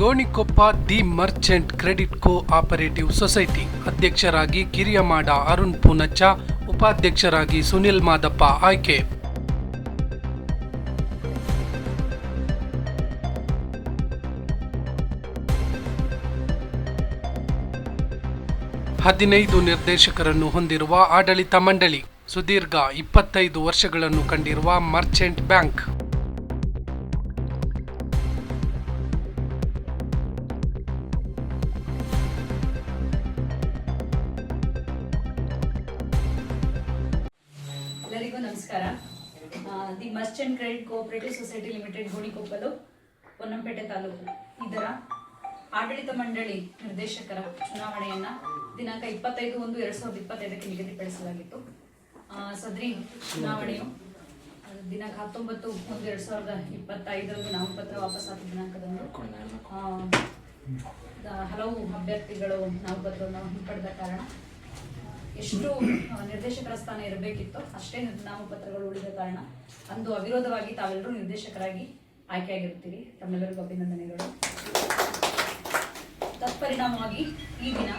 Gonikoppa the merchant credit cooperative society ಅಧ್ಯಕ್ಷರಾಗಿ ಕಿರಿಯಮಾಡ ಅರುಣ್ ಪೂನಚ್ಚ, ಉಪಾಧ್ಯಕ್ಷರಾಗಿ ಸುನಿಲ್ ಮಾದಪ್ಪ ಆಯ್ಕೆ. ಹದಿನೈದು ನಿರ್ದೇಶಕರನ್ನು ಹೊಂದಿರುವ ಆಡಳಿತ ಮಂಡಳಿ, ಸುದೀರ್ಘ ಇಪ್ಪತ್ತೈದು ವರ್ಷಗಳನ್ನು ಕಂಡಿರುವ merchant bank. Credit cooperative society limited Gonikoppalu Ponnampet taluk. ಇದರ ಆಡಳಿತ ಮಂಡಳಿ ನಿರ್ದೇಶಕರ ಚುನಾವಣೆಯನ್ನ ದಿನಾಂಕ ಇಪ್ಪತ್ತೈದು ಒಂದು ಎರಡ್ ಸಾವಿರದ ಇಪ್ಪತ್ತೈದಕ್ಕೆ ನಿಗದಿಪಡಿಸಲಾಗಿತ್ತು. ಸದ್ರಿ ಚುನಾವಣೆಯು ದಿನಾಂಕ ಹತ್ತೊಂಬತ್ತು ಒಂದು ಎರಡ್ ಸಾವಿರದ ಇಪ್ಪತ್ತೈದರಂದು ನಾಮಪತ್ರ ವಾಪಸ್ಸಾದ ದಿನಾಂಕದಂದು. ಹಲವು ಅಭ್ಯರ್ಥಿಗಳು ನಾಮಪತ್ರವನ್ನು ಹಿಂಪಡೆದ ಕಾರಣ ಎಷ್ಟು ನಿರ್ದೇಶಕರ ಸ್ಥಾನ ಇರಬೇಕಿತ್ತು ಅಷ್ಟೇ ನಾಮಪತ್ರಗಳು ಉಳಿದ ಕಾರಣ ಅಂದು ಅವಿರೋಧವಾಗಿ ತಾವೆಲ್ಲರೂ ನಿರ್ದೇಶಕರಾಗಿ ಆಯ್ಕೆಯಾಗಿರುತ್ತೀರಿ. ತಮ್ಮೆಲ್ಲರಿಗೂ ಅಭಿನಂದನೆಗಳು. ತತ್ಪರಿಣಾಮವಾಗಿ ಈ ದಿನ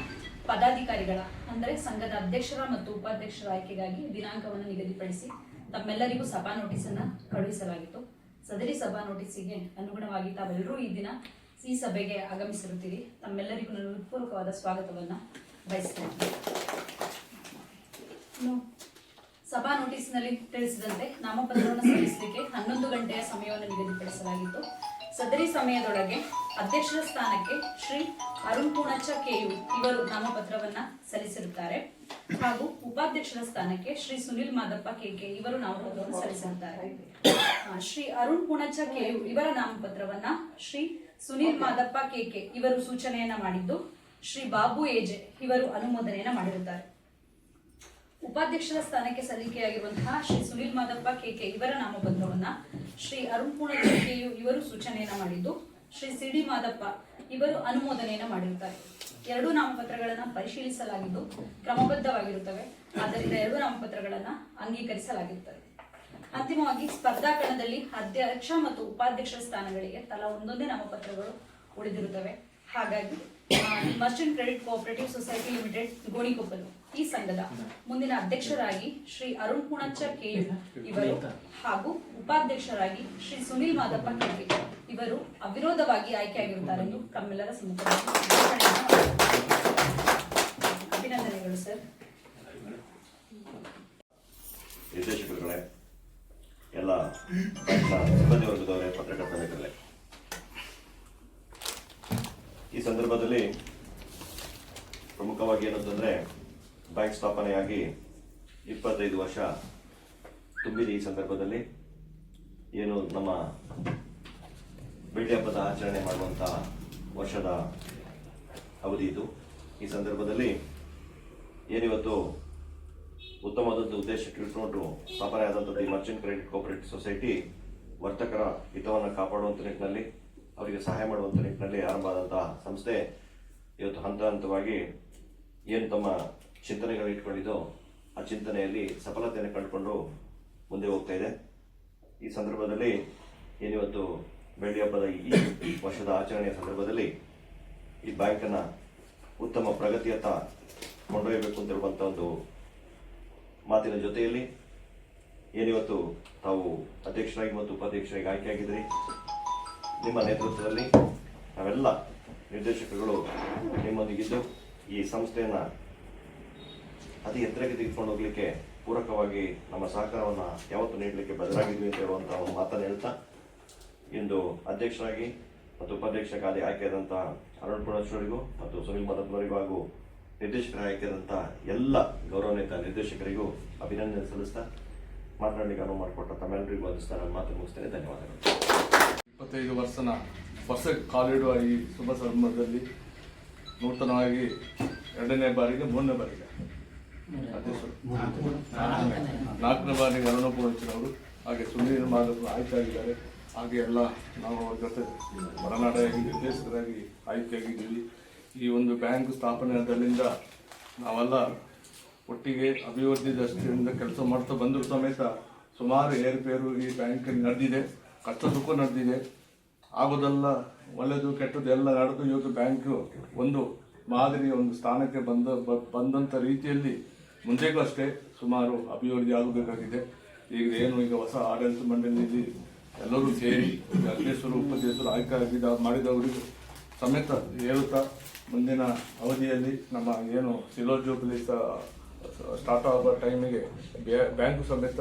ಪದಾಧಿಕಾರಿಗಳ, ಅಂದರೆ ಸಂಘದ ಅಧ್ಯಕ್ಷರ ಮತ್ತು ಉಪಾಧ್ಯಕ್ಷರ ಆಯ್ಕೆಗಾಗಿ ದಿನಾಂಕವನ್ನು ನಿಗದಿಪಡಿಸಿ ತಮ್ಮೆಲ್ಲರಿಗೂ ಸಭಾ ನೋಟಿಸ್ ಅನ್ನ ಕಳುಹಿಸಲಾಗಿತ್ತು. ಸದರಿ ಸಭಾ ನೋಟಿಸಿಗೆ ಅನುಗುಣವಾಗಿ ತಾವೆಲ್ಲರೂ ಈ ದಿನ ಈ ಸಭೆಗೆ ಆಗಮಿಸಿರುತ್ತೀರಿ. ತಮ್ಮೆಲ್ಲರಿಗೂ ನಾನು ಹೃತ್ಪೂರ್ವಕವಾದ ಸ್ವಾಗತವನ್ನು ಬಯಸ್ತೇನೆ ಸಭಾ ನೋಟಿಸ್ನಲ್ಲಿ ತಿಳಿಸಿದಂತೆ ನಾಮಪತ್ರವನ್ನು ಸಲ್ಲಿಸಲಿಕ್ಕೆ ಹನ್ನೊಂದು ಗಂಟೆಯ ಸಮಯವನ್ನು ನಿಗದಿಪಡಿಸಲಾಗಿತ್ತು. ಸದರಿ ಸಮಯದೊಳಗೆ ಅಧ್ಯಕ್ಷರ ಸ್ಥಾನಕ್ಕೆ ಶ್ರೀ ಅರುಣ್ ಪೂಣಚ್ಚ ಕೆಯು ಇವರು ನಾಮಪತ್ರವನ್ನ ಸಲ್ಲಿಸಿರುತ್ತಾರೆ. ಹಾಗೂ ಉಪಾಧ್ಯಕ್ಷರ ಸ್ಥಾನಕ್ಕೆ ಶ್ರೀ ಸುನಿಲ್ ಮಾದಪ್ಪ ಕೆಕೆ ಇವರು ನಾಮಪತ್ರವನ್ನು ಸಲ್ಲಿಸಿರುತ್ತಾರೆ. ಶ್ರೀ ಅರುಣ್ ಪೂಣಚ್ಚ ಕೆಯು ಇವರ ನಾಮಪತ್ರವನ್ನ ಶ್ರೀ ಸುನಿಲ್ ಮಾದಪ್ಪ ಕೆಕೆ ಇವರು ಸೂಚನೆಯನ್ನ ಮಾಡಿದ್ದು, ಶ್ರೀ ಬಾಬು ಏಜೆ ಇವರು ಅನುಮೋದನೆಯನ್ನ ಮಾಡಿರುತ್ತಾರೆ. ಉಪಾಧ್ಯಕ್ಷರ ಸ್ಥಾನಕ್ಕೆ ಸಲ್ಲಿಕೆಯಾಗಿರುವಂತಹ ಶ್ರೀ ಸುನಿಲ್ ಮಾದಪ್ಪ ಕೆಕೆ ಇವರ ನಾಮಪತ್ರವನ್ನ ಶ್ರೀ ಅರುಣ್ ಪೂರ್ಣ ಕೆಯು ಇವರು ಸೂಚನೆಯನ್ನ ಮಾಡಿದ್ದು, ಶ್ರೀ ಸಿ ಡಿ ಮಾದಪ್ಪ ಇವರು ಅನುಮೋದನೆಯನ್ನ ಮಾಡಿರುತ್ತಾರೆ. ಎರಡು ನಾಮಪತ್ರಗಳನ್ನ ಪರಿಶೀಲಿಸಲಾಗಿದ್ದು ಕ್ರಮಬದ್ಧವಾಗಿರುತ್ತವೆ. ಆದ್ದರಿಂದ ಎರಡು ನಾಮಪತ್ರಗಳನ್ನ ಅಂಗೀಕರಿಸಲಾಗಿರುತ್ತದೆ. ಅಂತಿಮವಾಗಿ ಸ್ಪರ್ಧಾ ಕಣದಲ್ಲಿ ಅಧ್ಯಕ್ಷ ಮತ್ತು ಉಪಾಧ್ಯಕ್ಷರ ಸ್ಥಾನಗಳಿಗೆ ತಲಾ ಒಂದೊಂದೇ ನಾಮಪತ್ರಗಳು ಉಳಿದಿರುತ್ತವೆ. ಹಾಗಾಗಿ merchant credit cooperative society limited Gonikoppalu ಈ ಸಂಘದ ಮುಂದಿನ ಅಧ್ಯಕ್ಷರಾಗಿ ಶ್ರೀ ಅರುಣ್ ಪುಣಚ್ಚ ಕೆ ಇವರು ಹಾಗೂ ಉಪಾಧ್ಯಕ್ಷರಾಗಿ ಶ್ರೀ ಸುನಿಲ್ ಮಾದಪ್ಪ ಕೆ ಇವರು ಅವಿರೋಧವಾಗಿ ಆಯ್ಕೆಯಾಗಿರುತ್ತಾರೆಂದು ತಮ್ಮೆಲ್ಲರ ಸಮ್ಮುಖದಲ್ಲಿ ಅಭಿನಂದನೆಗಳು, ಸರ್. ನಿರ್ದೇಶಕರುಗಳೇ, ಎಲ್ಲ ಸಿಬ್ಬಂದಿ ವರ್ಗದವರೇ ಪತ್ರಕರ್ತ ಈ ಸಂದರ್ಭದಲ್ಲಿ ಪ್ರಮುಖವಾಗಿ ಏನಂತಂದ್ರೆ ಬ್ಯಾಂಕ್ ಸ್ಥಾಪನೆಯಾಗಿ ಇಪ್ಪತ್ತೈದು ವರ್ಷ ತುಂಬಿದ ಈ ಸಂದರ್ಭದಲ್ಲಿ. ಏನು ನಮ್ಮ ಬೆಳ್ಳಿ ಹಬ್ಬದ ಆಚರಣೆ ಮಾಡುವಂತಹ ವರ್ಷದ ಅವಧಿ ಇದು. ಈ ಸಂದರ್ಭದಲ್ಲಿ ಏನಿವತ್ತು ಉತ್ತಮವಾದಂಥ ಉದ್ದೇಶ ಇಟ್ಕೊಂಡು ಸ್ಥಾಪನೆ ಆದಂಥದ್ದು ಈ ಮರ್ಚೆಂಟ್ ಕ್ರೆಡಿಟ್ ಕೋಪರೇಟಿವ್ ಸೊಸೈಟಿ ವರ್ತಕರ ಹಿತವನ್ನು ಕಾಪಾಡುವಂಥ ನಿಟ್ಟಿನಲ್ಲಿ, ಅವರಿಗೆ ಸಹಾಯ ಮಾಡುವಂಥ ನಿಟ್ಟಿನಲ್ಲಿ ಆರಂಭ ಆದಂತಹ ಸಂಸ್ಥೆ ಇವತ್ತು ಹಂತ ಹಂತವಾಗಿ ಏನು ತಮ್ಮ ಚಿಂತನೆಗಳು ಇಟ್ಕೊಂಡಿದ್ದು, ಆ ಚಿಂತನೆಯಲ್ಲಿ ಸಫಲತೆಯನ್ನು ಕಂಡುಕೊಂಡು ಮುಂದೆ ಹೋಗ್ತಾ ಇದೆ. ಈ ಸಂದರ್ಭದಲ್ಲಿ ಏನಿವತ್ತು ಬೆಳ್ಳಿ ಹಬ್ಬದ ಈ ವರ್ಷದ ಆಚರಣೆಯ ಸಂದರ್ಭದಲ್ಲಿ ಈ ಬ್ಯಾಂಕನ್ನ ಉತ್ತಮ ಪ್ರಗತಿಯತ್ತ ಕೊಂಡೊಯ್ಯಬೇಕು ಅಂತಿರುವಂಥ ಒಂದು ಮಾತಿನ ಜೊತೆಯಲ್ಲಿ ಏನಿವತ್ತು ತಾವು ಅಧ್ಯಕ್ಷರಾಗಿ ಮತ್ತು ಉಪಾಧ್ಯಕ್ಷರಾಗಿ ಆಯ್ಕೆಯಾಗಿದ್ರಿ ನಿಮ್ಮ ನೇತೃತ್ವದಲ್ಲಿ ನಾವೆಲ್ಲ ನಿರ್ದೇಶಕರುಗಳು ನಿಮ್ಮೊಂದಿಗಿದ್ದು ಈ ಸಂಸ್ಥೆಯನ್ನು ಅತಿ ಎತ್ತರಕ್ಕೆ ತೆಗೆದುಕೊಂಡು ಹೋಗ್ಲಿಕ್ಕೆ ಪೂರಕವಾಗಿ ನಮ್ಮ ಸಹಕಾರವನ್ನು ಯಾವತ್ತು ನೀಡಲಿಕ್ಕೆ ಬದಲಾಗಿದ್ವಿ ಅಂತ ಹೇಳುವಂಥ ಒಂದು ಮಾತನ್ನು ಹೇಳ್ತಾ, ಇಂದು ಅಧ್ಯಕ್ಷರಾಗಿ ಮತ್ತು ಉಪಾಧ್ಯಕ್ಷರಾಗಿ ಆಯ್ಕೆಯಾದಂಥ ಅರುಣ್ ಪುಣೇಶ್ವರಿಗೂ ಮತ್ತು ಸುನಿಲ್ ಮದತ್ವರಿಗೂ ಹಾಗೂ ನಿರ್ದೇಶಕರ ಆಯ್ಕೆಯಾದಂಥ ಎಲ್ಲ ಗೌರವಾನ್ವಿತ ನಿರ್ದೇಶಕರಿಗೂ ಅಭಿನಂದನೆ ಸಲ್ಲಿಸ್ತಾ ಮಾತನಾಡಲಿಕ್ಕೆ ಅನುವು ಮಾಡಿಕೊಟ್ಟ ತಮ್ಮೆಲ್ಲರಿಗೂ ವಂದಿಸ್ತಾ ನನ್ನ ಮಾತು ಮುಗಿಸ್ತೇನೆ. ಧನ್ಯವಾದಗಳು. ಇಪ್ಪತ್ತೈದು ವರ್ಷನ ವರ್ಷ ಕಾಲಿಡುವ ಈ ಶುಭ ಸಂದರ್ಭದಲ್ಲಿ ನೂತನವಾಗಿ ಎರಡನೇ ಬಾರಿಗೆ, ಮೂರನೇ ಬಾರಿಗೆ. ನಾಲ್ಕನೇ ಬಾರಿಗೆ ಅರುಣಪುರವರು ಹಾಗೆ ಸುನೀಲ್ ಆಯ್ಕೆ ಆಯ್ಕೆಯಾಗಿದ್ದಾರೆ. ಹಾಗೆ ಎಲ್ಲ ನಾವು ಅವ್ರ ಜೊತೆ ಒಡನಾಡಿಯಾಗಿ ನಿರ್ದೇಶಕರಾಗಿ ಆಯ್ಕೆಯಾಗಿದ್ದೀವಿ. ಈ ಒಂದು ಬ್ಯಾಂಕ್ ಸ್ಥಾಪನೆ ಆದಲ್ಲಿಂದ ನಾವೆಲ್ಲ ಒಟ್ಟಿಗೆ ಅಭಿವೃದ್ಧಿ ದೃಷ್ಟಿಯಿಂದ ಕೆಲಸ ಮಾಡ್ತಾ ಬಂದರೂ ಸಮೇತ ಸುಮಾರು ಏರುಪೇರು ಈ ಬ್ಯಾಂಕಲ್ಲಿ ನಡೆದಿದೆ. ಕಷ್ಟ ಸುಖ ನಡೆದಿದೆ. ಆಗೋದೆಲ್ಲ ಒಳ್ಳೆಯದು ಕೆಟ್ಟದ್ದು ಎಲ್ಲ ನಡೆದು ಇವತ್ತು ಬ್ಯಾಂಕು ಒಂದು ಮಾದರಿ ಒಂದು ಸ್ಥಾನಕ್ಕೆ ಬಂದ ಬಂದಂಥ ರೀತಿಯಲ್ಲಿ ಮುಂದೆಗೂ ಅಷ್ಟೇ ಸುಮಾರು ಅಭಿವೃದ್ಧಿ ಆಗಬೇಕಾಗಿದೆ. ಈಗ ಏನು ಈಗ ಹೊಸ ಆಡಳಿತ ಮಂಡಳಿಯಲ್ಲಿ ಎಲ್ಲರೂ ಸೇರಿ ಅಧ್ಯಕ್ಷರು, ಉಪಾಧ್ಯಕ್ಷರು ಆಯ್ಕೆ ಆಗಿದ್ದ ಮಾಡಿದವರಿಗೂ ಸಮೇತ ಹೇಳುತ್ತಾ ಮುಂದಿನ ಅವಧಿಯಲ್ಲಿ ನಮ್ಮ ಏನು ಸಿಲೋ ಜೂಬ್ಲಿ ಸ್ಟಾರ್ಟ್ ಆಗೋ ಟೈಮಿಗೆ ಬ್ಯಾಂಕು ಸಮೇತ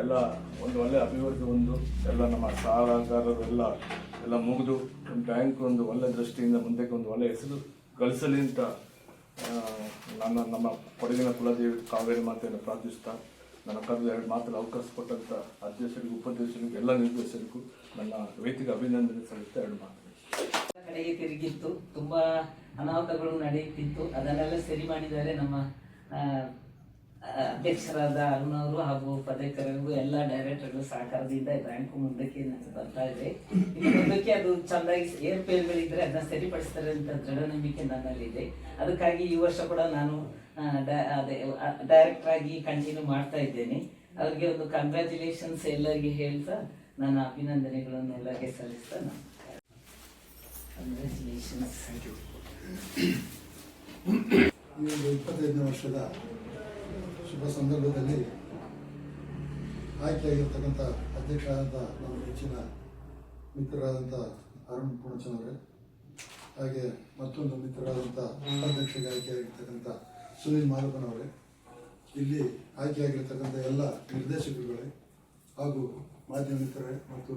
ಎಲ್ಲ ಒಂದು ಒಳ್ಳೆ ಅಭಿವೃದ್ಧಿ ಒಂದು ಎಲ್ಲ ನಮ್ಮ ಸಾಲಗಾರರು ಎಲ್ಲ ಎಲ್ಲ ಮುಗಿದು ಬ್ಯಾಂಕ್ ಒಂದು ಒಳ್ಳೆ ದೃಷ್ಟಿಯಿಂದ ಮುಂದಕ್ಕೆ ಒಂದು ಒಳ್ಳೆ ಹೆಸರು ಗಳಿಸಲಿ ಅಂತ ನನ್ನ ನಮ್ಮ ಕೊಡಗಿನ ಕುಲದೇವಿ ಕಾವೇರಿ ಮಾತೆಯನ್ನು ಪ್ರಾರ್ಥಿಸ್ತಾ ನನ್ನ ಕರೆದು ಎರಡು ಮಾತ್ರ ಅವಕಾಶ ಕೊಟ್ಟಂತ ಅಧ್ಯಕ್ಷರಿಗೂ, ಉಪಾಧ್ಯಕ್ಷರಿಗೂ, ಎಲ್ಲ ನಿರ್ದೇಶಕರಿಗೂ ನನ್ನ ವೈಯಕ್ತಿಕ ಅಭಿನಂದನೆ ಸಲ್ಲಿಸ್ತಾ ಎರಡು ಮಾತು ಕಡೆಗೆ ತಿರುಗಿತ್ತು. ತುಂಬಾ ಅನಾಹುತಗಳು ನಡೆಯುತ್ತಿತ್ತು. ಅದನ್ನೆಲ್ಲ ಸರಿ ಮಾಡಿದ್ದಾರೆ ನಮ್ಮ ಅಧ್ಯಕ್ಷರಾದ ಅರುಣವರು ಹಾಗೂ ಉಪಾಧ್ಯಕ್ಷರಿಗೂ ಎಲ್ಲ ಡೈರೆಕ್ಟರ್ಗಳು ಸಹಕಾರದಿಂದ ಬ್ಯಾಂಕು ಮುಂದಕ್ಕೆ ಬರ್ತಾ ಇದೆ ಮುಂದಕ್ಕೆ ಅದು ಚೆನ್ನಾಗಿ ಏರ್ಪೇರ್ಗಳಿದ್ರೆ ಅದನ್ನ ಸರಿಪಡಿಸ್ತಾರೆ ಅಂತ ದೃಢ ನಂಬಿಕೆ ನನ್ನಲ್ಲಿದೆ. ಅದಕ್ಕಾಗಿ ಈ ವರ್ಷ ಕೂಡ ನಾನು ಡೈರೆಕ್ಟರ್ ಆಗಿ ಕಂಟಿನ್ಯೂ ಮಾಡ್ತಾ ಇದ್ದೇನೆ. ಅವ್ರಿಗೆ ಒಂದು ಕಂಗ್ರ್ಯಾಚುಲೇಷನ್ಸ್ ಎಲ್ಲರಿಗೆ ಹೇಳ್ತಾ ನನ್ನ ಅಭಿನಂದನೆಗಳನ್ನು ಎಲ್ಲರಿಗೆ ಸಲ್ಲಿಸ್ತಾ ನಾನು ಕಂಗ್ರ್ಯಾಚುಲೇಷನ್ಸ್ ಇಪ್ಪತ್ತೈದನೇ ವರ್ಷದ ಶುಭ ಸಂದರ್ಭದಲ್ಲಿ ಆಯ್ಕೆಯಾಗಿರ್ತಕ್ಕಂಥ ಅಧ್ಯಕ್ಷರಾದಂಥ ನಮ್ಮ ಹೆಚ್ಚಿನ ಮಿತ್ರರಾದಂಥ ಅರುಣ್ ಪುಣಚನವರೇ ಹಾಗೆ ಮತ್ತೊಂದು ಮಿತ್ರರಾದಂಥ ಉಪಾಧ್ಯಕ್ಷರಿಗೆ ಆಯ್ಕೆಯಾಗಿರ್ತಕ್ಕಂಥ ಸುನೀಲ್ ಮಾಲಕನವರೇ ಇಲ್ಲಿ ಆಯ್ಕೆಯಾಗಿರ್ತಕ್ಕಂಥ ಎಲ್ಲ ನಿರ್ದೇಶಕರುಗಳೇ ಹಾಗೂ ಮಾಧ್ಯಮ ಮಿತ್ರರೇ ಮತ್ತು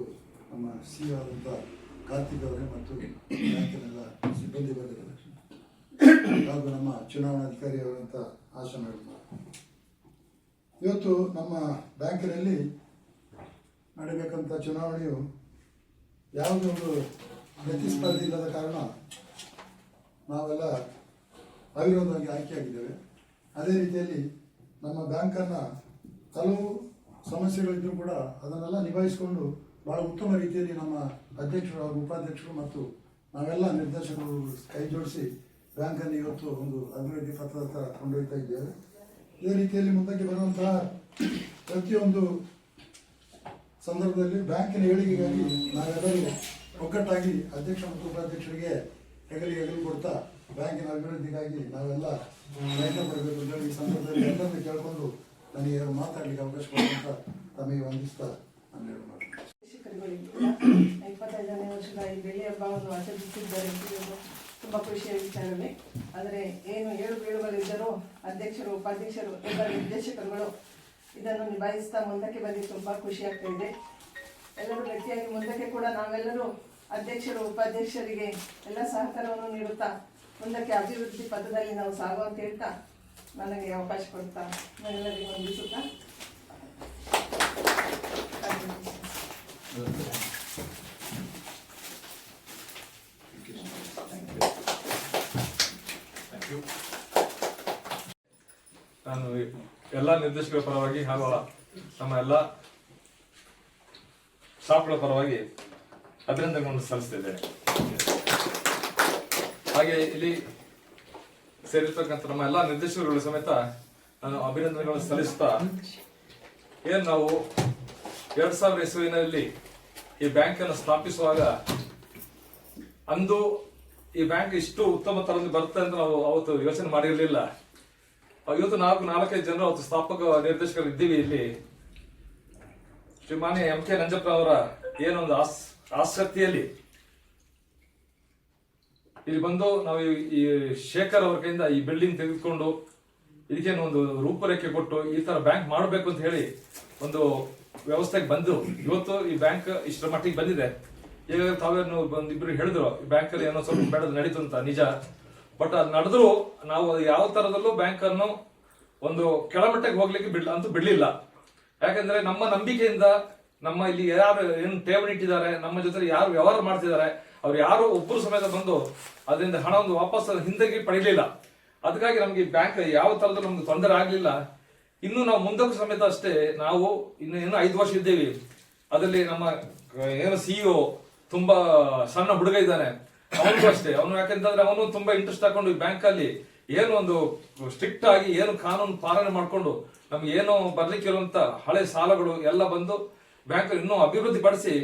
ನಮ್ಮ ಸಿ ಆದಂಥ ಕಾರ್ತಿಕ್ ಅವರೇ ಮತ್ತು ಬ್ಯಾಂಕಿನೆಲ್ಲ ಸಿಬ್ಬಂದಿ ಬಂದಿದ್ದಾರೆ. ಹಾಗೂ ನಮ್ಮ ಚುನಾವಣಾಧಿಕಾರಿಯವರಂಥ ಆಶಾ ಮೇಡಮ್ ಇವತ್ತು ನಮ್ಮ ಬ್ಯಾಂಕಿನಲ್ಲಿ ನಡೀಬೇಕಂತ ಚುನಾವಣೆಯು ಯಾವುದೇ ಒಂದು ಪ್ರತಿಸ್ಪರ್ಧಿ ಇಲ್ಲದ ಕಾರಣ ನಾವೆಲ್ಲ ಅವಿರೋಧವಾಗಿ ಆಯ್ಕೆಯಾಗಿದ್ದೇವೆ. ಅದೇ ರೀತಿಯಲ್ಲಿ ನಮ್ಮ ಬ್ಯಾಂಕನ್ನು ಹಲವು ಸಮಸ್ಯೆಗಳಿದ್ದರೂ ಕೂಡ ಅದನ್ನೆಲ್ಲ ನಿಭಾಯಿಸಿಕೊಂಡು ಬಹಳ ಉತ್ತಮ ರೀತಿಯಲ್ಲಿ ನಮ್ಮ ಅಧ್ಯಕ್ಷರು ಹಾಗೂ ಉಪಾಧ್ಯಕ್ಷರು ಮತ್ತು ನಾವೆಲ್ಲ ನಿರ್ದೇಶಕರು ಕೈ ಜೋಡಿಸಿ ಬ್ಯಾಂಕನ್ನು ಇವತ್ತು ಒಂದು ಅಭಿವೃದ್ಧಿ ಪತ್ರದತ್ತ ಕೊಂಡೊಯ್ತಾ ಇದ್ದೇವೆ. ಇದೇ ರೀತಿಯಲ್ಲಿ ಮುಂದಕ್ಕೆ ಬರುವಂತಹ ಪ್ರತಿಯೊಂದು ಸಂದರ್ಭದಲ್ಲಿ ಬ್ಯಾಂಕಿನ ಏಳಿಗೆಗಾಗಿ ನಾವೆಲ್ಲರೂ ಒಗ್ಗಟ್ಟಾಗಿ ಅಧ್ಯಕ್ಷ ಮತ್ತು ಉಪಾಧ್ಯಕ್ಷರಿಗೆ ಹೆಗಲಿ ಹೆಗಲು ಕೊಡ್ತಾ ಬ್ಯಾಂಕಿನ ಅಭಿವೃದ್ಧಿಗಾಗಿ ನಾವೆಲ್ಲ ಪ್ರಯತ್ನ ಪಡಬೇಕು ಅಂತ ಹೇಳಿ ಈ ಸಂದರ್ಭದಲ್ಲಿ ಎಲ್ಲರನ್ನು ಕೇಳಿಕೊಂಡು ನನಗೆ ಮಾತಾಡಲಿಕ್ಕೆ ಅವಕಾಶ ಕೊಡುವಂತ ತಮಗೆ ವಂದಿಸ್ತಾ ನಾನು ಹೇಳಿ ಇಪ್ಪತ್ತೈದನೇ ವರ್ಷದ ಈ ಬೆಳೆ ಹಬ್ಬವನ್ನು ಆಚರಿಸುತ್ತಿದ್ದಾರೆ ತುಂಬ ಖುಷಿಯ ವಿಚಾರವೇ ಆದರೆ ಏನು ಏಳು ಬೀಳುಗಳಿದ್ದರೂ ಅಧ್ಯಕ್ಷರು, ಉಪಾಧ್ಯಕ್ಷರು, ಎಲ್ಲ ನಿರ್ದೇಶಕರುಗಳು ಇದನ್ನು ನಿಭಾಯಿಸ್ತಾ ಮುಂದಕ್ಕೆ ಬಂದು ತುಂಬ ಖುಷಿ ಆಗ್ತಾ ಇದೆ. ಎಲ್ಲರೂ ಗಟ್ಟಿಯಾಗಿ ಮುಂದಕ್ಕೆ ಕೂಡ ನಾವೆಲ್ಲರೂ ಅಧ್ಯಕ್ಷರು, ಉಪಾಧ್ಯಕ್ಷರಿಗೆ ಎಲ್ಲ ಸಹಕಾರವನ್ನು ನೀಡುತ್ತಾ ಮುಂದಕ್ಕೆ ಅಭಿವೃದ್ಧಿ ಪಥದಲ್ಲಿ ನಾವು ಸಾಗುವಂತ ಹೇಳ್ತಾ ನನಗೆ ಅವಕಾಶ ಕೊಡ್ತಾ ನಾವೆಲ್ಲರಿಗೂ ವಂದಿಸುತ್ತಾ Congratulations. ನಾನು ಎಲ್ಲ ನಿರ್ದೇಶಕರ ಪರವಾಗಿ ಹಾಗೂ ನಮ್ಮ ಎಲ್ಲ ಸ್ಟಾಫ್ಗಳ ಪರವಾಗಿ ಅಭಿನಂದನೆಗಳನ್ನು ಸಲ್ಲಿಸ್ತಿದ್ದೇನೆ. ಹಾಗೆ ಇಲ್ಲಿ ಸೇರಿರ್ತಕ್ಕಂಥ ನಮ್ಮ ಎಲ್ಲ ನಿರ್ದೇಶಕರುಗಳು ಸಮೇತ ನಾನು ಅಭಿನಂದನೆಗಳನ್ನು ಸಲ್ಲಿಸ್ತಾ ಏನು ನಾವು ಎರಡ್ ಸಾವಿರದ ಇಸುವಿನಲ್ಲಿ ಈ ಬ್ಯಾಂಕನ್ನು ಸ್ಥಾಪಿಸುವಾಗ ಅಂದು ಈ ಬ್ಯಾಂಕ್ ಇಷ್ಟು ಉತ್ತಮ ತರದಲ್ಲಿ ಬರುತ್ತೆ ಅಂತ ನಾವು ಅವತ್ತು ಯೋಚನೆ ಮಾಡಿರಲಿಲ್ಲ. ಇವತ್ತು ನಾಲ್ಕು ನಾಲ್ಕೈದು ಜನರು ಅವತ್ತು ಸ್ಥಾಪಕ ನಿರ್ದೇಶಕರು ಇದ್ದೀವಿ ಇಲ್ಲಿ. ಶ್ರೀಮಾನ್ಯ ಎಂ ಕೆ ನಂಜಪ್ಪ ಅವರ ಏನೊಂದು ಆಸ್, ಆಸಕ್ತಿಯಲ್ಲಿ. ಇಲ್ಲಿ ಬಂದು ನಾವು ಈ- ಶೇಖರ್ ಅವ್ರ ಕೈಯಿಂದ ಈ ಬಿಲ್ಡಿಂಗ್ ತೆಗೆದುಕೊಂಡು ಇದಕ್ಕೇನು ಒಂದು ರೂಪರೇಖೆ ಕೊಟ್ಟು ಈ ತರ ಬ್ಯಾಂಕ್ ಮಾಡಬೇಕು ಅಂತ ಹೇಳಿ ಒಂದು ವ್ಯವಸ್ಥೆಗೆ ಬಂದು ಇವತ್ತು ಈ ಬ್ಯಾಂಕ್ ಇಷ್ಟರ ಮಟ್ಟಿಗೆ ಬಂದಿದೆ. ಈಗ ತಾವೇನು ಒಂದಿಬ್ರು ಹೇಳಿದ್ರು, ಈ ಬ್ಯಾಂಕ್ ಅಲ್ಲಿ ಏನೋ ಸ್ವಲ್ಪ ಬೇಡ ನಡೀತು ಅಂತ, ನಿಜ. ಬಟ್ ಅದು ನಡೆದ್ರು, ನಾವು ಯಾವ ತರದಲ್ಲೂ ಬ್ಯಾಂಕ್ ಅನ್ನು ಒಂದು ಕೆಳಮಟ್ಟಕ್ಕೆ ಹೋಗ್ಲಿಕ್ಕೆ ಬಿಡ್ ಅಂತೂ ಬಿಡ್ಲಿಲ್ಲ. ಯಾಕಂದ್ರೆ ನಮ್ಮ ನಂಬಿಕೆಯಿಂದ ನಮ್ಮ ಇಲ್ಲಿ ಯಾರು ಏನು ಠೇವಣಿ ಇಟ್ಟಿದ್ದಾರೆ, ನಮ್ಮ ಜೊತೆ ಯಾರು ವ್ಯವಹಾರ ಮಾಡ್ತಿದ್ದಾರೆ, ಅವ್ರು ಯಾರು ಒಬ್ಬರು ಸಮೇತ ಬಂದು ಅದರಿಂದ ಹಣ ಒಂದು ವಾಪಸ್ ಹಿಂದಕ್ಕೆ ಪಡಿಲಿಲ್ಲ ಅದಕ್ಕಾಗಿ ನಮ್ಗೆ ಬ್ಯಾಂಕ್ ಯಾವ ತರದಲ್ಲೂ ನಮ್ಗೆ ತೊಂದರೆ ಆಗ್ಲಿಲ್ಲ. ಇನ್ನು ನಾವು ಮುಂದಕ್ಕೂ ಸಮೇತ ಅಷ್ಟೇ, ನಾವು ಇನ್ನು ಇನ್ನು ಐದು ವರ್ಷ ಇದ್ದೇವೆ. ಅದರಲ್ಲಿ ನಮ್ಮ, ಏನು ಸಿಇಒ ತುಂಬಾ ಸಣ್ಣ ಹುಡುಗ ಇದ್ದಾನೆ. ಅವನಿಗೂ ಅಷ್ಟೇ. ಅವನು ಯಾಕಂತಂದ್ರೆ ಅವನು ತುಂಬಾ ಇಂಟ್ರೆಸ್ಟ್ ಹಾಕೊಂಡು ಈ ಬ್ಯಾಂಕ್ ಅಲ್ಲಿ ಏನು ಒಂದು ಸ್ಟ್ರಿಕ್ಟ್ ಆಗಿ ಏನು ಕಾನೂನು ಪಾಲನೆ ಮಾಡ್ಕೊಂಡು ನಮ್ಗೆ ಏನು ಬರ್ಲಿಕ್ಕೆ ಇರುವಂತ ಹಳೆ ಸಾಲಗಳು ಎಲ್ಲ ಬಂದು ಬ್ಯಾಂಕ್ ಇನ್ನೂ ಅಭಿವೃದ್ಧಿ ಪಡಿಸಿ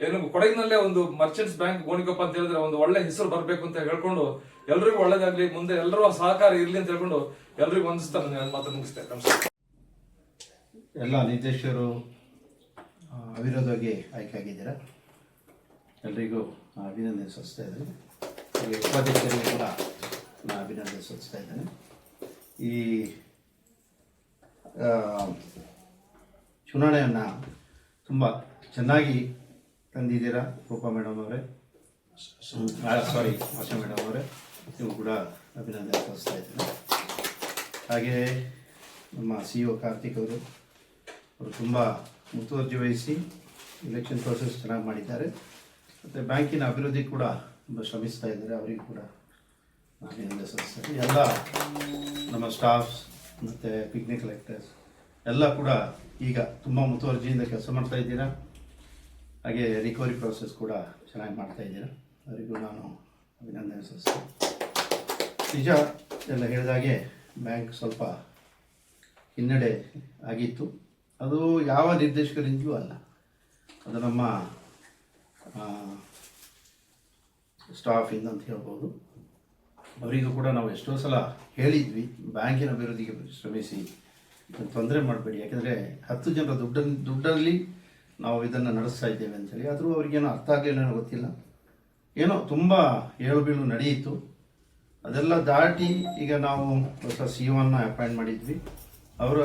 ಏನು ಕೊಡಗಿನಲ್ಲೇ ಒಂದು ಮರ್ಚೆಂಟ್ಸ್ ಬ್ಯಾಂಕ್ ಗೋಣಿಕೊಪ್ಪ ಅಂತ ಹೇಳಿದ್ರೆ ಒಂದು ಒಳ್ಳೆ ಹೆಸರು ಬರಬೇಕು ಅಂತ ಹೇಳ್ಕೊಂಡು ಎಲ್ರಿಗೂ ಒಳ್ಳೇದಾಗ್ಲಿ, ಮುಂದೆ ಎಲ್ಲರೂ ಸಹಕಾರ ಇರ್ಲಿ ಅಂತ ಹೇಳ್ಕೊಂಡು ಎಲ್ರಿಗೂ ಒಂದಿಸ್ತಾ ನಾನು ಮಾತ್ರ ಮುಗಿಸ್ತೇನೆ ನಮಸ್ಕಾರ ಎಲ್ಲ ನಿರ್ದೇಶಕರು ಅವಿರೋಧವಾಗಿ ಆಯ್ಕೆ ಆಗಿದ್ದೀರಾ? ಎಲ್ರಿಗೂ ಅಭಿನಂದನೆ ಸಲ್ಲಿಸ್ತಾ ಇದ್ದೇನೆ ಉಪಾಧ್ಯಕ್ಷರಿಗೆ ಕೂಡ ನಾನು ಅಭಿನಂದನೆ ಸಲ್ಲಿಸ್ತಾ ಇದ್ದೇನೆ. ಈ ಚುನಾವಣೆಯನ್ನು ತುಂಬ ಚೆನ್ನಾಗಿ ತಂದಿದ್ದೀರಾ ರೂಪಾ ಮೇಡಮ್ ಅವರೇ? ಸಾರಿ ಆಶಾ ಮೇಡಮ್ ಅವರೇ. ನೀವು ಕೂಡ ಅಭಿನಂದನೆ ಸಲ್ಲಿಸ್ತಾ ಇದ್ದೀನಿ. ಹಾಗೆ ನಮ್ಮ ಸಿ ಒ ಕಾರ್ತಿಕ್ ಅವರು ಅವರು ತುಂಬ ಮುತುವರ್ಜಿ ವಹಿಸಿ ಎಲೆಕ್ಷನ್ ಪ್ರೋಸೆಸ್ ಚೆನ್ನಾಗಿ ಮಾಡಿದ್ದಾರೆ. ಮತ್ತು ಬ್ಯಾಂಕಿನ ಅಭಿವೃದ್ಧಿ ಕೂಡ ತುಂಬ ಶ್ರಮಿಸ್ತಾ ಇದ್ದಾರೆ, ಅವರಿಗೂ ಕೂಡ ನಾನು ಸಲ್ಲಿಸ್ತೇನೆ ಎಲ್ಲ ನಮ್ಮ ಸ್ಟಾಫ್ಸ್ ಮತ್ತು ಪಿಕ್ನಿಕ್ ಕಲೆಕ್ಟರ್ಸ್, ಎಲ್ಲ ಕೂಡ ಈಗ ತುಂಬ ಮುತುವರ್ಜಿಯಿಂದ ಕೆಲಸ ಮಾಡ್ತಾ ಇದ್ದೀರಾ? ಹಾಗೆ ರಿಕವರಿ ಪ್ರೋಸೆಸ್ ಕೂಡ ಚೆನ್ನಾಗಿ ಮಾಡ್ತಾ ಇದ್ದೀರಾ? ಅವರಿಗೂ ನಾನು ಅಭಿನಂದನೆ ಸಲ್ಲಿಸ್ತೇನೆ. ನಿಜ ಎಲ್ಲ ಹೇಳಿದಾಗೆ ಬ್ಯಾಂಕ್ ಸ್ವಲ್ಪ ಹಿನ್ನಡೆ ಆಗಿತ್ತು. ಅದು ಯಾವ ನಿರ್ದೇಶಕರಿಂದಲೂ ಅಲ್ಲ. ಅದು ನಮ್ಮ ಸ್ಟಾಫಿಂದ ಅಂತ ಹೇಳ್ಬೋದು. ಅವರಿಗೂ ಕೂಡ ನಾವು ಎಷ್ಟೋ ಸಲ ಹೇಳಿದ್ವಿ, ಬ್ಯಾಂಕಿನ ಅಭಿವೃದ್ಧಿಗೆ ಶ್ರಮಿಸಿ ತೊಂದರೆ ಮಾಡಬೇಡಿ. ಯಾಕೆಂದರೆ ಹತ್ತು ಜನರ ದುಡ್ಡನ್ನು ದುಡ್ಡಲ್ಲಿ ನಾವು ಇದನ್ನು ನಡೆಸ್ತಾ ಇದ್ದೇವೆ ಅಂತೇಳಿ ಆದರೂ ಅವರಿಗೇನೋ ಅರ್ಥ ಆಗಲಿಲ್ಲ ಗೊತ್ತಿಲ್ಲ. ಏನೋ ತುಂಬ ಏಳುಬೀಳು ನಡೆಯಿತು. ಅದೆಲ್ಲ ದಾಟಿ ಈಗ ನಾವು ಹೊಸ ಸಿ ಒನ್ನ ಅಪಾಯಿಂಟ್ ಮಾಡಿದ್ವಿ. ಅವರ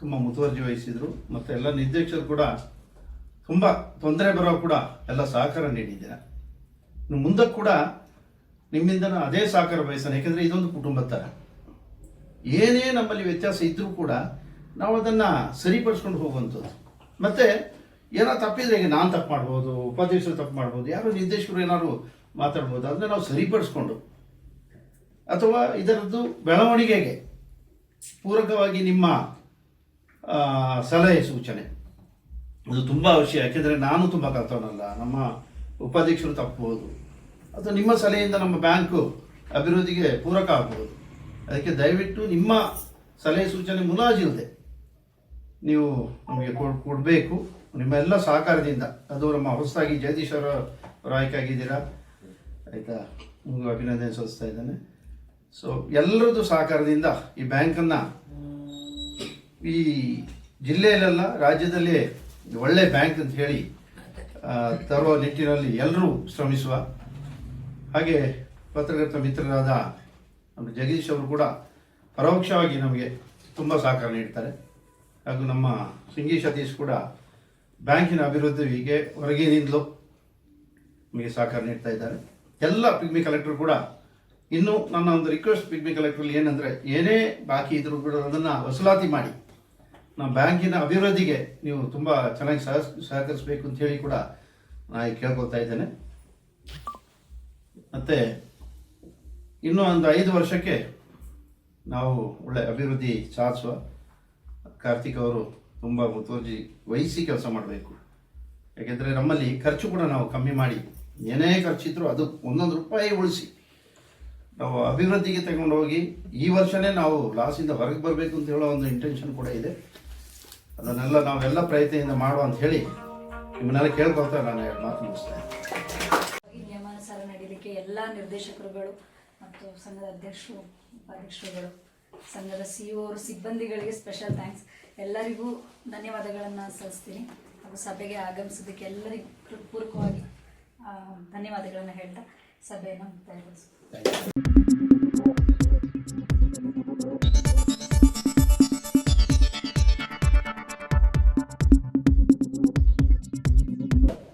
ತುಂಬ ಮುತುವರ್ಜಿ ವಹಿಸಿದರು. ಮತ್ತು ಎಲ್ಲ ನಿರ್ದೇಶಕರು ಕೂಡ ತುಂಬ ತೊಂದರೆ ಬರೋ ಕೂಡ ಎಲ್ಲ ಸಹಕಾರ ನೀಡಿದ್ದೀರ ಮುಂದಕ್ಕೆ ಕೂಡ ನಿಮ್ಮಿಂದ ಅದೇ ಸಹಕಾರ ಬಯಸೋಣ ಯಾಕೆಂದರೆ ಇದೊಂದು ಕುಟುಂಬ ಥರ ಏನೇ ನಮ್ಮಲ್ಲಿ ವ್ಯತ್ಯಾಸ ಇದ್ದರೂ ಕೂಡ ನಾವು ಅದನ್ನು ಸರಿಪಡಿಸ್ಕೊಂಡು ಹೋಗುವಂಥದ್ದು. ಮತ್ತು ಏನೋ ತಪ್ಪಿದ್ರೆ ಈಗ ನಾನು ತಪ್ಪು ಮಾಡ್ಬೋದು, ಉಪಾಧ್ಯಕ್ಷರು ತಪ್ಪು ಮಾಡ್ಬೋದು, ಯಾರೋ ನಿರ್ದೇಶಕರು ಏನಾದ್ರು ಮಾತಾಡ್ಬೋದು, ಅದನ್ನ ನಾವು ಸರಿಪಡಿಸ್ಕೊಂಡು. ಅಥವಾ ಇದರದ್ದು ಬೆಳವಣಿಗೆಗೆ ಪೂರಕವಾಗಿ ನಿಮ್ಮ ಸಲಹೆ ಸೂಚನೆ. ಅದು ತುಂಬ ವಿಷಯ, ಯಾಕೆಂದರೆ ನಾನು ತುಂಬ ಕಲ್ತವನಲ್ಲ ನಮ್ಮ ಉಪಾಧ್ಯಕ್ಷರು ತಪ್ಪಬಹುದು. ಅದು ನಿಮ್ಮ ಸಲಹೆಯಿಂದ ನಮ್ಮ ಬ್ಯಾಂಕು ಅಭಿವೃದ್ಧಿಗೆ ಪೂರಕ ಆಗ್ಬೋದು ಅದಕ್ಕೆ ದಯವಿಟ್ಟು ನಿಮ್ಮ ಸಲಹೆ ಸೂಚನೆ ಮುಲಾಜಿಲ್ಲದೆ ನೀವು ನಮಗೆ ಕೊಡ್, ಕೊಡಬೇಕು. ನಿಮ್ಮ ಎಲ್ಲ ಸಹಕಾರದಿಂದ. ಅದು ನಮ್ಮ ಹೊಸದಾಗಿ ಜಗದೀಶ್ ಅವರು ಆಯ್ಕೆ ಆಗಿದ್ದೀರಾ? ಆಯಿತಾ? ನಿಮಗೂ ಅಭಿನಂದನೆ ಸಲ್ಲಿಸ್ತಾ ಇದ್ದಾನೆ. ಸೊ ಎಲ್ಲರದ್ದು ಸಹಕಾರದಿಂದ ಈ ಬ್ಯಾಂಕನ್ನು ಈ ಜಿಲ್ಲೆಯಲ್ಲೆಲ್ಲ, ರಾಜ್ಯದಲ್ಲೇ ಒಳ್ಳೆ ಬ್ಯಾಂಕ್ ಅಂತ ಹೇಳಿ ತರುವ ನಿಟ್ಟಿನಲ್ಲಿ ಎಲ್ಲರೂ ಶ್ರಮಿಸುವ ಹಾಗೆ ಪತ್ರಕರ್ತ ಮಿತ್ರರಾದ ನಮ್ಮ ಜಗದೀಶ್ ಅವರು ಕೂಡ ಪರೋಕ್ಷವಾಗಿ ನಮಗೆ ತುಂಬ ಸಹಕಾರ ನೀಡ್ತಾರೆ. ಹಾಗೂ ನಮ್ಮ ಸಿಂಗಿ ಸತೀಶ್ ಕೂಡ ಬ್ಯಾಂಕಿನ ಅಭಿವೃದ್ಧಿಗೆ ಹೊರಗಿನಿಂದಲೂ ನಮಗೆ ಸಹಕಾರ ನೀಡ್ತಾ ಇದ್ದಾರೆ. ಎಲ್ಲ ಪಿಗ್ಮಿ ಕಲೆಕ್ಟರ್ ಕೂಡ ಇನ್ನೂ ನನ್ನ ಒಂದು ರಿಕ್ವೆಸ್ಟ್ ಪಿಗ್ಮಿ ಕಲೆಕ್ಟರ್ ಏನಂದರೆ, ಏನೇ ಬಾಕಿ ಇದ್ರೂ ಕೂಡ ಅದನ್ನು ವಸೂಲಾತಿ ಮಾಡಿ. ನಮ್ಮ ಬ್ಯಾಂಕಿನ ಅಭಿವೃದ್ಧಿಗೆ ನೀವು ತುಂಬ ಚೆನ್ನಾಗಿ ಸಹ ಸಹಕರಿಸಬೇಕು ಅಂತೇಳಿ ಕೂಡ ನಾನು ಕೇಳ್ಕೊಳ್ತಾ ಇದ್ದೇನೆ. ಮತ್ತು ಇನ್ನೂ ಒಂದು ಐದು ವರ್ಷಕ್ಕೆ ನಾವು ಒಳ್ಳೆ ಅಭಿವೃದ್ಧಿ ಸಾಧಿಸುವ ಕಾರ್ತಿಕ್ ಅವರು ತುಂಬ ಮುತುವರ್ಜಿ ವಹಿಸಿ ಕೆಲಸ ಮಾಡಬೇಕು. ಯಾಕೆಂದರೆ ನಮ್ಮಲ್ಲಿ ಖರ್ಚು ಕೂಡ ನಾವು ಕಮ್ಮಿ ಮಾಡಿ, ಏನೇ ಖರ್ಚಿದ್ರು ಅದು ಒಂದೊಂದು ರೂಪಾಯಿ ಉಳಿಸಿ ನಾವು ಅಭಿವೃದ್ಧಿಗೆ ತಗೊಂಡು ಹೋಗಿ ಈ ವರ್ಷನೇ ನಾವು ಲಾಸಿಂದ ಹೊರಗೆ ಬರಬೇಕು ಅಂತ ಹೇಳೋ ಒಂದು ಇಂಟೆನ್ಷನ್ ಕೂಡ ಇದೆ. ಅದನ್ನೆಲ್ಲ ನಾವೆಲ್ಲ ಪ್ರಯತ್ನದಿಂದ ಮಾಡುವ ಅಂತ ಹೇಳಿ ನಿಮ್ಮನ್ನೆಲ್ಲ ಕೇಳ್ಕೊಳ್ತಾ ನಾನು ಮಾತು ಮುಗಿಸ್ತೇನೆ. ನಿಯಮಾನುಸಾರ ನಡೀಲಿಕ್ಕೆ ಎಲ್ಲ ನಿರ್ದೇಶಕರುಗಳು ಮತ್ತು ಸಂಘದ ಅಧ್ಯಕ್ಷರು ಉಪಾಧ್ಯಕ್ಷರುಗಳು ಸಂಘದ ಸಿ ಅವರು ಸಿಬ್ಬಂದಿಗಳಿಗೆ ಸ್ಪೆಷಲ್ ಥ್ಯಾಂಕ್ಸ್ ಎಲ್ಲರಿಗೂ ಧನ್ಯವಾದಗಳನ್ನು ಸಲ್ಲಿಸ್ತೀನಿ. ಹಾಗೂ ಸಭೆಗೆ ಆಗಮಿಸೋದಕ್ಕೆ ಎಲ್ಲರಿಗೂ ಹೃತ್ಪೂರ್ವಕವಾಗಿ ಧನ್ಯವಾದಗಳನ್ನು ಹೇಳ್ತಾ ಸಭೆಯನ್ನು ಮುಕ್ತಾಯಗೊಳಿಸ್ತೀನಿ